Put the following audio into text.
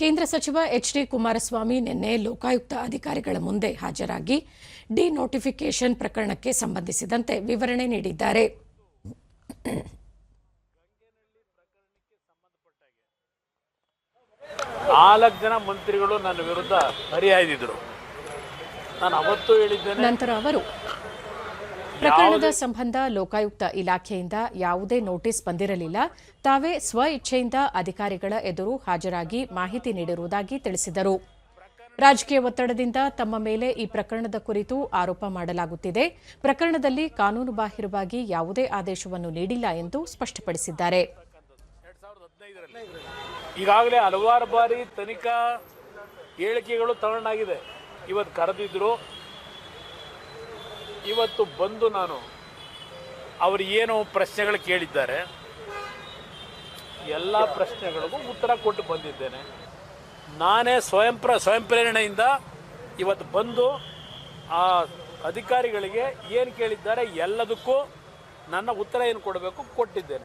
ಕೇಂದ್ರ ಸಚಿವ H D Kumaraswamy ನಿನ್ನೆ ಲೋಕಾಯುಕ್ತ ಅಧಿಕಾರಿಗಳ ಮುಂದೆ ಹಾಜರಾಗಿ ಡಿ ನೋಟಿಫಿಕೇಶನ್ ಪ್ರಕರಣಕ್ಕೆ ಸಂಬಂಧಿಸಿದಂತೆ ವಿವರಣೆ ನೀಡಿದ್ದಾರೆ. ನಾಲ್ಕು ಜನ ಮಂತ್ರಿಗಳು ನನ್ನ ವಿರುದ್ಧ ಹರಿಹಾಯ್ದಿದ್ರು ನಾನು ಅವತ್ತು ಹೇಳಿದ್ದೇನೆ. ನಂತರ ಅವರು ಪ್ರಕರಣದ ಸಂಬಂಧ ಲೋಕಾಯುಕ್ತ ಇಲಾಖೆಯಿಂದ ಯಾವುದೇ ನೋಟಿಸ್ ಬಂದಿರಲಿಲ್ಲ. ತಾವೇ ಸ್ವ ಇಚ್ಛೆಯಿಂದ ಅಧಿಕಾರಿಗಳ ಎದುರು ಹಾಜರಾಗಿ ಮಾಹಿತಿ ನೀಡಿರುವುದಾಗಿ ತಿಳಿಸಿದರು. ರಾಜಕೀಯ ಒತ್ತಡದಿಂದ ತಮ್ಮ ಮೇಲೆ ಈ ಪ್ರಕರಣದ ಕುರಿತು ಆರೋಪ ಮಾಡಲಾಗುತ್ತಿದೆ. ಪ್ರಕರಣದಲ್ಲಿ ಕಾನೂನುಬಾಹಿರವಾಗಿ ಯಾವುದೇ ಆದೇಶವನ್ನು ನೀಡಿಲ್ಲ ಎಂದು ಸ್ಪಷ್ಟಪಡಿಸಿದ್ದಾರೆ. ಈಗಾಗಲೇ ಹಲವಾರು ಬಾರಿ ತನಿಖಾ ಹೇಳಿಕೆಗಳು ತಗೊಂಡಾಗಿದೆ ಇವತ್ತು ಕರೆದಿದ್ರು. ಇವತ್ತು ಬಂದು ನಾನು ಅವರು ಏನು ಪ್ರಶ್ನೆಗಳು ಕೇಳಿದ್ದಾರೆ. ಎಲ್ಲ ಪ್ರಶ್ನೆಗಳಿಗೂ ಉತ್ತರ ಕೊಟ್ಟು ಬಂದಿದ್ದೇನೆ. ನಾನೇ ಸ್ವಯಂ ಪ್ರ, ಸ್ವಯಂ ಪ್ರೇರಣೆಯಿಂದ ಇವತ್ತು ಬಂದು ಆ ಅಧಿಕಾರಿಗಳಿಗೆ ಏನು ಕೇಳಿದ್ದಾರೆ ಎಲ್ಲದಕ್ಕೂ ನನ್ನ ಉತ್ತರ ಏನು ಕೊಡಬೇಕು ಕೊಟ್ಟಿದ್ದೇನೆ.